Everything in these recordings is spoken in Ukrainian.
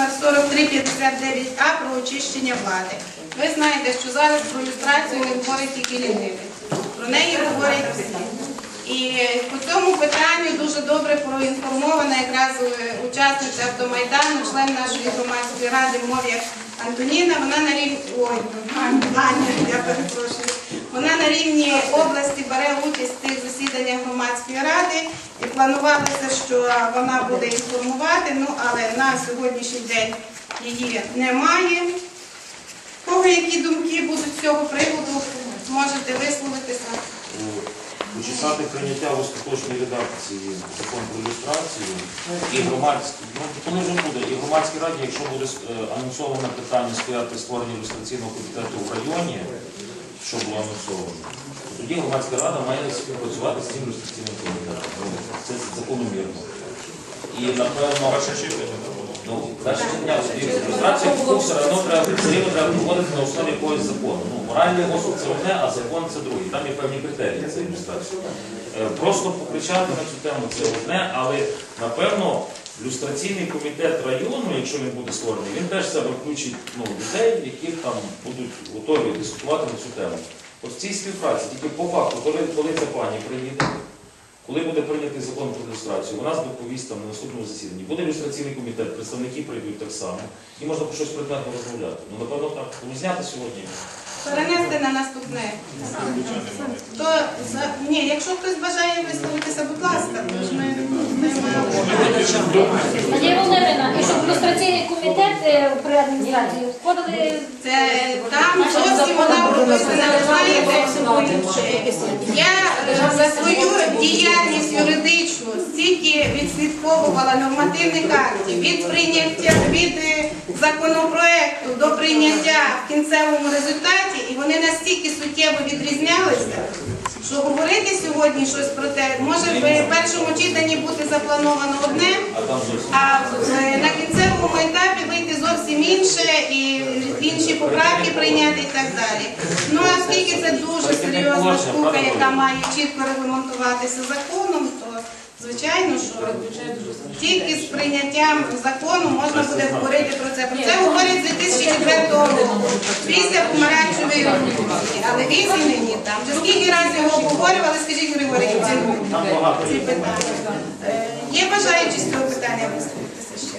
номер 4359А про очищення влади. Ви знаєте, що зараз про люстрацію не говорить тільки лінивець. Про неї говорять всі. І по цьому питанню дуже добре проінформована якраз е, учасниця автомайдану, член нашої громадської ради Мов'як Антоніна. Вона на рівні ой, Аня, я перепрошую. Вона на рівні області бере участь в тих засіданнях громадської ради і планувалося, що вона буде інформувати. Ну але на сьогоднішній день її немає. Кого які думки будуть з цього приводу, можете висловитися. Почесати прийняття в остаточній редакції закон про ілюстрацію і громадські, ну громадській раді, якщо буде е, анонсоване питання стояти створення ілюстраційного комітету в районі, що було анонсовано, то тоді громадська рада має співпрацювати з цим ілюстраційним комітетом. Ну, Це закономірно. І напевно, ну, перше читання ілюстрацію все одно треба рівно треба проводити на основі якогось закону. Ну, моральний осуд це одне, а закон це друге. Там є певні критерії цієї ілюстрації. Е, Просто покричати на цю тему це одне, але напевно люстраційний комітет району, якщо він буде створений, він теж себе включить ну, людей, які там будуть готові дискутувати на цю тему. От в цій співпраці, тільки по факту, коли, коли ця пані приїде, коли буде прийнятий закон про ілюстрацію, вона доповість там на наступному засіданні. Буде ілюстраційний комітет, представники прийдуть так само, і можна про щось предметно розмовляти. Ну, напевно, так. Тому зняти сьогодні. Перенести на наступне. То за ні, якщо хтось бажає висловитися, будь ласка, то ж ми не маємо. Надія Володимирівна, і щоб ілюстраційний комітет е, при адміністрації входили Це там зовсім вона прописана. Ви знаєте, я за свою діяльність юридичну стільки відслідковувала нормативних актів від прийняття від е, законопроекту до прийняття в кінцевому результаті, і вони настільки суттєво відрізнялися. Що говорити сьогодні щось про те, може в першому читанні бути заплановано одне, А е, на кінцевому етапі вийти зовсім інше і інші поправки прийняти і так далі. Ну оскільки це дуже серйозна штука, яка має чітко регламентуватися законом, звичайно, що тільки з прийняттям закону можна буде говорити про це. Про це говорять з 2004 року, після помаранчевої революції. Але він і нині там. Вже скільки разів його обговорювали, скажіть Григорій, ці, ці питання. Е, Є бажаючі з цього питання висловитися ще?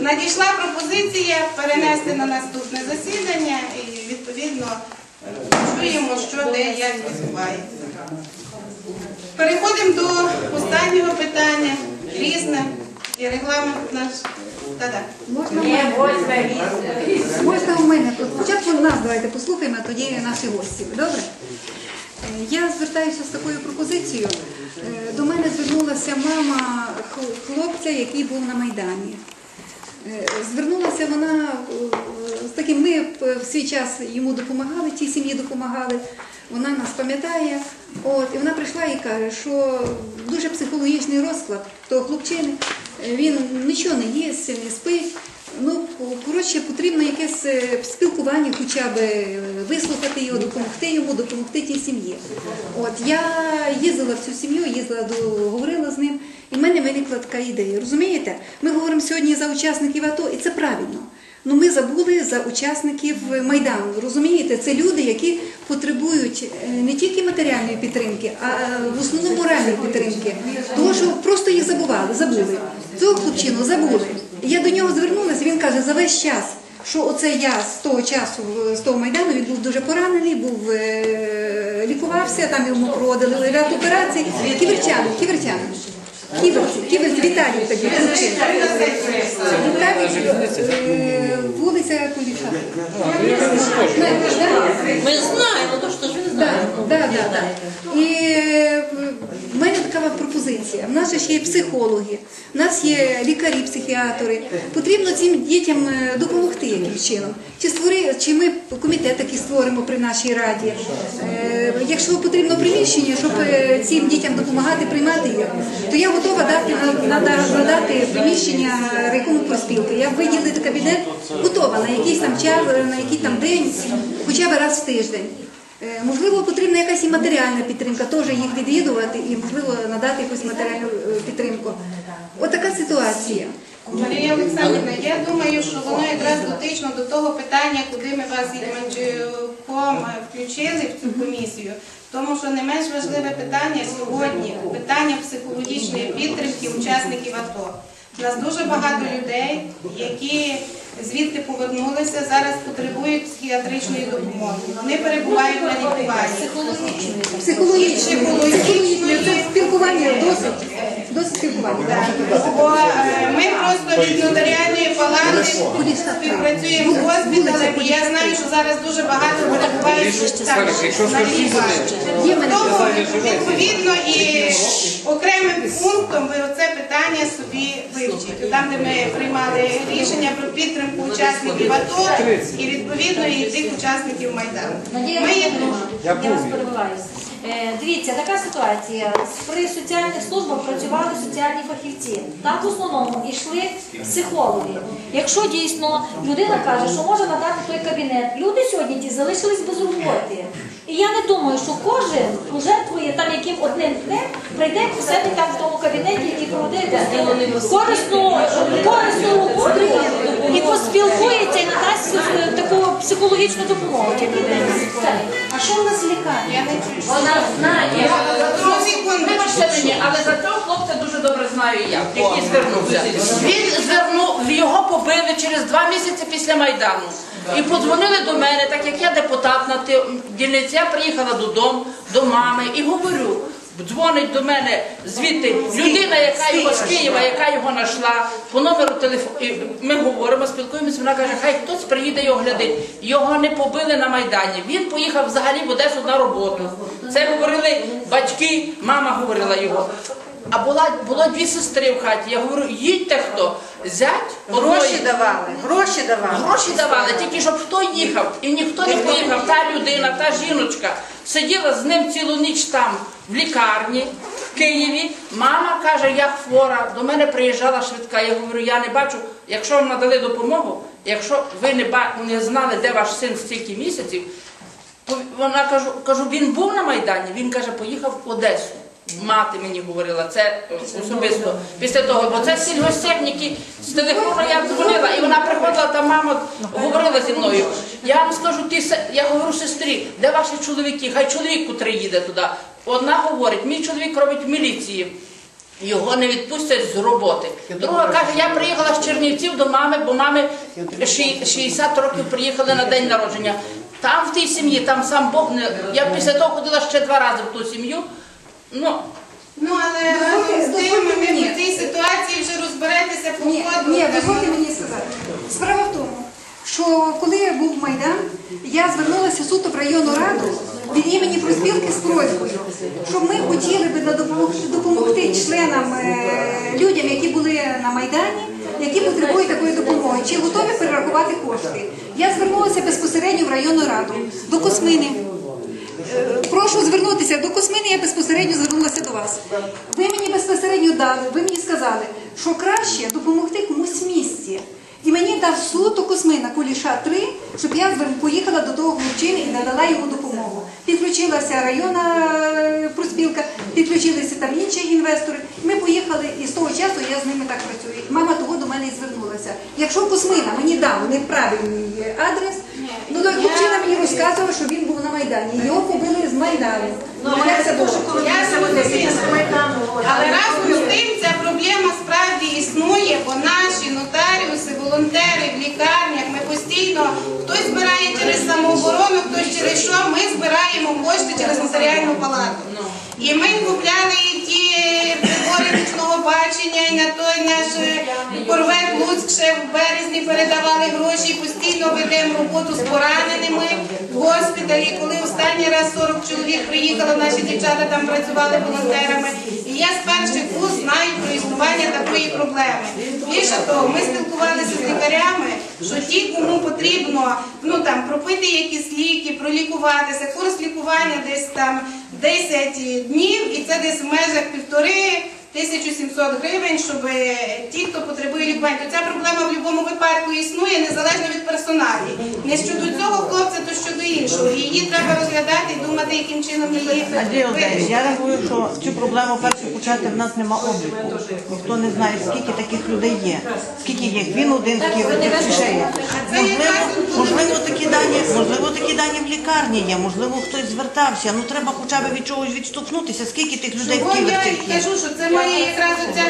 Надійшла пропозиція перенести на наступне засідання і відповідно е, чуємо, що де як відбувається. Переходимо до останнього питання. Різне і регламент наш. Та-да. Можна Можна у мене. Спочатку нас давайте послухаємо, а тоді наші гості. Добре? Я звертаюся з такою пропозицією. Е, До мене звернулася мама хлопця, який був на Майдані. Е, Звернулася вона е, з таким, ми в свій час йому допомагали, тій сім'ї допомагали. Вона нас пам'ятає. От, і вона прийшла і каже, що дуже психологічний розклад того хлопчини. Він нічого не їсть, не спить. Ну, коротше, потрібно якесь е, спілкування, хоча б е, вислухати його, допомогти йому, допомогти тій сім'ї. От я їздила в цю сім'ю, їздила до говорила з ним, і в мене виникла така ідея. Розумієте? Ми говоримо сьогодні за учасників АТО, і це правильно. Ну ми забули за учасників Майдану. Розумієте, це люди, які потребують е, не тільки матеріальної підтримки, а е, в основному моральної підтримки. Тому що просто їх забували, забули. Цього хлопчину забули. Я до нього звернулася, він каже, за весь час, що оце я з того часу, з того майдану, він був дуже поранений, був е, лікувався, там йому проводили ряд операцій. Ківерчанин, ківерчанин. Ківерці, ківерці, Віталій тоді. Віталій, е, вулиця Куліша. Мы знаем, ну то. Да, да, да, да. І е, в мене така пропозиція. В нас ще є психологи, в нас є лікарі, психіатри. Потрібно цим дітям е, допомогти яким чином. Чи створи, чи ми комітет такий створимо при нашій раді. Якщо потрібно приміщення, щоб цим дітям допомагати приймати їх, то я готова дати надати приміщення райкому проспілки. Я виділити кабінет готова на якийсь там час, на який там день, хоча б раз в тиждень. Е, Можливо, потрібна якась і матеріальна підтримка, теж їх відвідувати і, можливо, надати якусь матеріальну е, підтримку. Отака ситуація. Марія Олександрівна, я думаю, що воно якраз дотично до того питання, куди ми вас Ільманчуком включили в цю комісію. Тому що не менш важливе питання сьогодні питання психологічної підтримки учасників АТО. У нас дуже багато людей, які звідти повернулися, зараз потребують психіатричної допомоги. Вони перебувають на лікуванні. Психологічно. Психологічної. Спілкування досить. Досить спілкування. Бо просто від нотаріальної палати співпрацюємо з госпіталем, і я знаю, що зараз дуже багато перебувають на. Тому відповідно і окремим пунктом ви оце питання собі вивчите. Там, де ми приймали рішення про підтримку учасників АТО і відповідно і тих учасників Майдану. Ми їх Романівна, Е, Дивіться, така ситуація. При соціальних службах працювали соціальні фахівці. Там в основному йшли психологи. Якщо дійсно людина каже, що може надати той кабінет, люди сьогодні ті залишились без роботи. І я не думаю, що кожен жертвує там яким одним днем прийде у себе там в тому кабінеті, який проводить корисну роботу і поспілкується і надасть таку психологічну допомогу. А що в нас в лікарні? я не чую. Вона знає. Вибачте мені, але за цього хлопця дуже добре знаю я, який звернувся. Він звернув, його побили через два місяці після Майдану. І подзвонили до мене, так як я депутат на дільниці, я приїхала додому, до мами і говорю. Дзвонить до мене звідти людина, яка його з Києва, яка його знайшла, по номеру телефону. Ми говоримо, спілкуємося. Вона каже, хай хтось приїде його оглядить. Його не побили на Майдані. Він поїхав взагалі в Одесу на роботу. Це говорили батьки, мама говорила його. А була було дві сестри в хаті. Я говорю, їдьте хто, зять одної- Гроші давали, гроші давали. Гроші давали, тільки щоб хто їхав, і ніхто не поїхав. Та людина, та жіночка сиділа з ним цілу ніч там, в лікарні, в Києві. Мама каже, я хвора. До мене приїжджала швидка. Я говорю, я не бачу, якщо вам надали допомогу, якщо ви не, ба- не знали, де ваш син стільки місяців, вона кажу, кажу, він був на Майдані, він каже, поїхав в Одесу. Мати мені говорила, це особисто після того, бо це сільгосптехніки з телефону я дзвонила, і вона приходила, та мама говорила зі мною. Я вам скажу, ти я говорю сестрі, де ваші чоловіки? Хай чоловік котрий їде туди. Одна говорить, мій чоловік робить в міліції. Його не відпустять з роботи. Друга каже, я приїхала з Чернівців до мами, бо мами ші- 60 років приїхали на день народження. Там в тій сім'ї, там сам Бог не. Я після того ходила ще два рази в ту сім'ю. Ну, Ну, але разом з тим ми в цій ситуації вже розберетеся по Ні, ходу. ні, дозвольте мені сказати. Справа в тому, що коли був Майдан, я звернулася суто в районну раду від імені профспілки з просьбою, щоб ми хотіли би допомогти, допомогти членам, е, людям, які були на Майдані, які потребують такої допомоги, чи готові перерахувати кошти. Я звернулася безпосередньо в районну раду до Космини. Е, Прошу звернутися до Космини, я безпосередньо звернулася до вас. Ви мені безпосередньо дали, ви мені сказали, що краще допомогти комусь в місті. І мені дав суто Космина Куліша 3, щоб я поїхала до того хлопчини і надала йому допомогу. Підключилася районна е, проспілка, підключилися там інші інвестори. Ми поїхали і з того часу я з ними так працюю. Мама того до мене і звернулася. Якщо Космина мені дав неправильний адрес, ну то хлопчина мені розказував, що він був на Майдані. Його побили з Майдану. Ну, це? Я зрозуміла. Але разом з тим ця проблема справді існує, бо наші нотаріуси, волонтери в лікарнях, ми постійно хтось збирає через самооборону, хтось через що, ми збираємо кошти через нотаріальну палату. І ми купляли і ті прибори ручного бачення, і на той наш е, корвет Луцьк ще в березні передавали гроші, постійно ведемо роботу з пораненими в госпіталі. Коли останній раз 40 чоловік приїхало, наші дівчата там працювали волонтерами. І я з перших вуз знаю про існування такої проблеми. Більше того, ми спілкувалися з лікарями, що ті, кому потрібно ну там пропити якісь ліки, пролікуватися, курс лікування десь там 10 днів, і це десь в межах півтори 1700 гривень, щоб е, ті, хто потребує лікування. Ця проблема в будь-якому випадку існує незалежно від персоналі. Не щодо цього хлопця, то щодо іншого. Її треба розглядати і думати, яким чином її вирішити. я рахую, що цю проблему перше почати в нас нема обліку. Ніхто не знає, скільки таких людей є. Скільки є. Він один один чи ще є. Можливо, такі дані, можливо, такі дані в лікарні є, можливо, хтось звертався. Ну треба хоча б від чогось відштовхнутися. Скільки тих людей в Чого я кажу, що це має якраз оця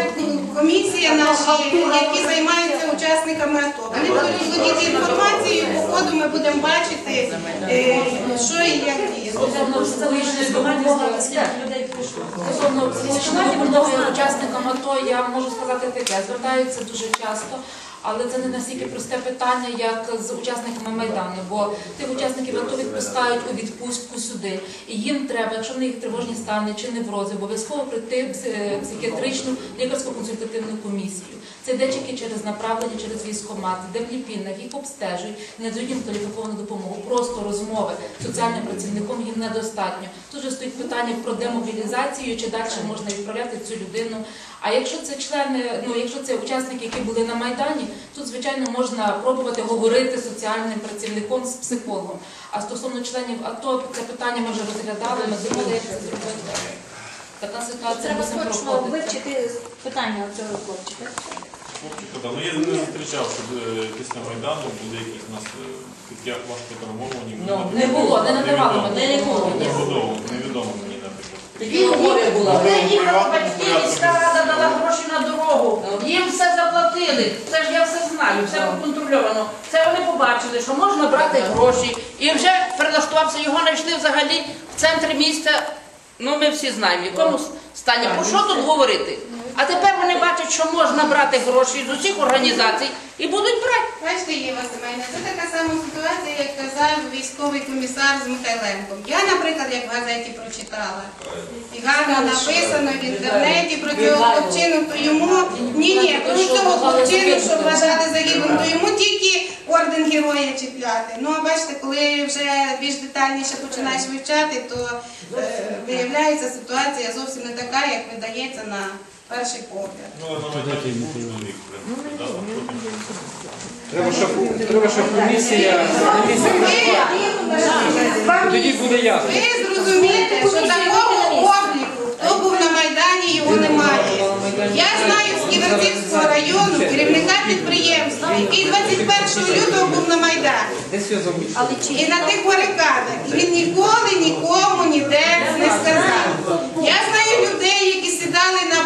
комісія наша, які займаються учасниками АТО. Вони будуть володіти інформацією, по ходу ми будемо бачити, е, що і як діє. Стосовно психологічної громаді, скільки людей прийшло. Стосовно психологічної допомоги учасникам АТО, я можу сказати таке, звертаються дуже часто. Але це не настільки просте питання, як з учасниками Майдану, бо тих учасників АТО відпускають у відпустку сюди. І їм треба, якщо в них тривожні стани чи неврози, обов'язково прийти в психіатричну лікарську консультативну комісію. Це йде тільки через направлення, через військкомат, де в ліпінах їх обстежують, і надають їм кваліфіковану допомогу. Просто розмови з соціальним працівником їм недостатньо. Тут же стоїть питання про демобілізацію, чи далі можна відправляти цю людину. А якщо це члени, ну якщо це учасники, які були на майдані, тут звичайно можна пробувати говорити з соціальним працівником з психологом. А стосовно членів АТО, це питання ми вже розглядали, ми думали, як це зробити. Така ситуація Треба мусимо точно проходити. вивчити питання цього хлопчика. Ну, я не зустрічав, щоб е, після Майдану були якісь у нас е, такі важко травмовані. Ну, не було, не надавали мене, не було. Невідомо, невідомо мені, наприклад. Він була. вони їхали батьки, міська рада дала гроші на дорогу. Їм все заплатили. Це ж я все знаю, все проконтрольовано. Це вони побачили, що можна брати гроші. І вже прилаштувався, його знайшли взагалі в центрі міста. Ну, ми всі знаємо, в якому стані. Про що тут говорити? А тепер вони бачать, що можна брати гроші з усіх організацій і будуть брати. Бачите, Єва Семенівна, це така сама ситуація, як казав військовий комісар з Михайленком. Я, наприклад, як в газеті прочитала, і гарно написано в інтернеті про цього хлопчину, то йому ні, ні, про цього хлопчину, що вважали загиблим, то йому тільки орден героя чіпляти. Ну а бачите, коли вже більш детальніше починаєш вивчати, то е, виявляється ситуація зовсім не така, як видається на перший погляд. Ну, на Майдані був чоловік, в принципі, да, там потім Треба, щоб, треба, щоб комісія, комісія тоді буде ясно. Ви зрозумієте, що такого обліку, хто був на Майдані, його немає. Я знаю з Ківерцівського району керівника підприємства, який 21 лютого був на Майдані. Десь його замість. І на тих барикадах. І він ніколи нікому ніде не сказав. Я знаю людей, які сідали на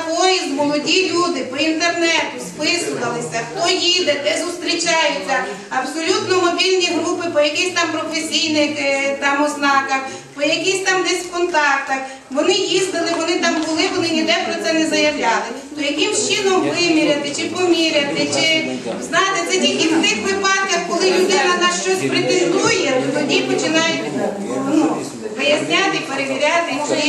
молоді люди по інтернету, списувалися, хто їде, де зустрічаються. Абсолютно мобільні групи по якихось там професійних е, там ознаках, по якихось там десь контактах. Вони їздили, вони там були, вони ніде про це не заявляли. То яким чином виміряти чи поміряти, чи знаєте, це тільки в тих випадках, коли людина на щось претендує, то тоді починають ну, виясняти, перевіряти, чи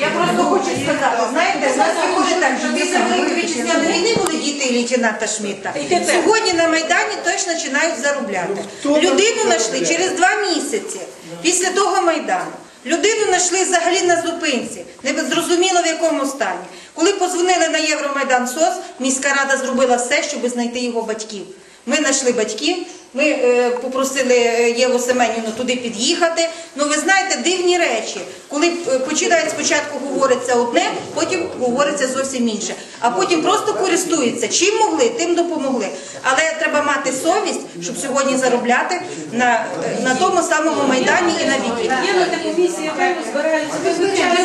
Я просто хочу сказати, знаєте, у нас виходить так, що після Великої вітчизняної війни були діти лейтенанта Шмідта. Сьогодні на Майдані точно починають заробляти. Людину знайшли через два місяці після того Майдану. Людину знайшли взагалі на зупинці, не зрозуміло в якому стані. Коли позвонили на Євромайдан СОС, міська рада зробила все, щоб знайти його батьків. Ми знайшли батьків, ми е, попросили е, Єву Семенівну туди під'їхати. Ну ви знаєте, дивні речі, коли е, починають спочатку говориться одне, потім говориться зовсім інше, а потім просто користуються. Чим могли, тим допомогли. Але треба мати совість, щоб сьогодні заробляти на, на тому самому майдані і на віки.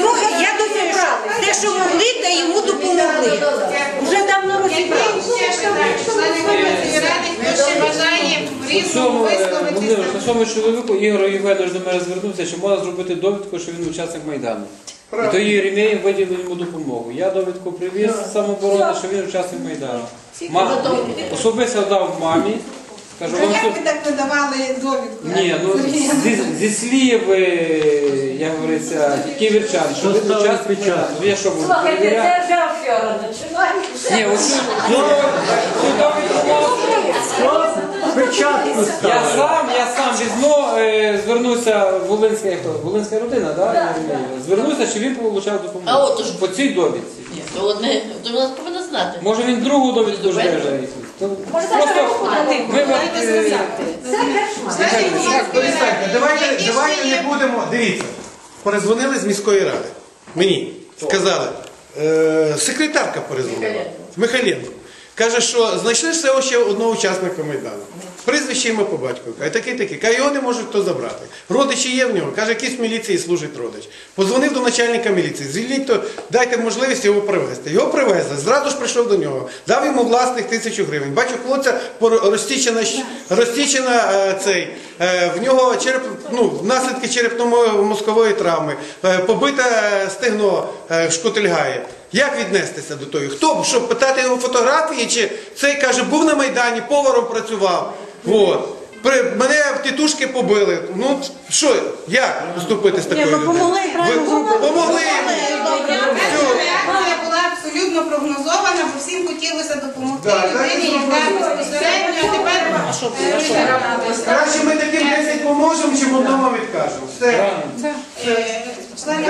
Ну, я думаю, що те, що могли, те йому допомогли. Вже давно розібрали. яким ще питання, члени комісії ради, хто ще бажає в різному Цьому, е, Володимир, висловитися. стосовно чоловіку Ігор Євгенович до мене звернувся, що можна зробити довідку, що він учасник Майдану. І то Єремєєв виділив йому допомогу. Я довідку привіз з самооборони, що він учасник Майдану. Ма- Особисто дав мамі. Кажу, А вам як ви так надавали довідку? Ні, ну зі, зі слів, е, як говориться, ківерчан, що він учасник Майдану. Ну, Я що буду перевіряти? вже афера починається. Ні, ось цю- цю довідку мав. Печатку Я сам, я сам візьму, е, звернувся Волинська, як то, Волинська родина, да? я розумію? звернувся, чи він отримав допомогу А от ж. по цій довідці. Ні, то одне, то вона повинна знати. Може він другу довідку вже. То Може, Просто завтра ми от, е, будь Перестаньте, давайте, давайте не будемо. Дивіться, перезвонили з міської ради. Мені сказали, е, секретарка перезвонила. Михайленко. Каже, що знайшли всього ще одного учасника Майдану. Прізвище ім'я по батькові. Каже, такий такий. Каже, його не може хто забрати. Родичі є в нього. Каже, якийсь в міліції служить родич. Позвонив до начальника міліції. Звільніть, то дайте можливість його привезти. Його привезли. Зразу ж прийшов до нього. Дав йому власних тисячу гривень. Бачу, хлопця розтічена, розтічена е, цей. е, в нього череп, ну, наслідки черепно-мозкової травми, е, побите стегно шкотильгає. Як віднестися до того? Хто? Щоб питати його фотографії, чи цей каже, був на Майдані, поваром працював. От. При, мене в тітушки побили. Ну що, як поступити з такою людиною? помогли, Ви. Помогли йому. Реакція була абсолютно прогнозована, бо всім хотілося допомогти людині, яка безпосередньо а тепер е, Краще ми таким 10 поможемо, чим одному відкажемо. Все. е, члени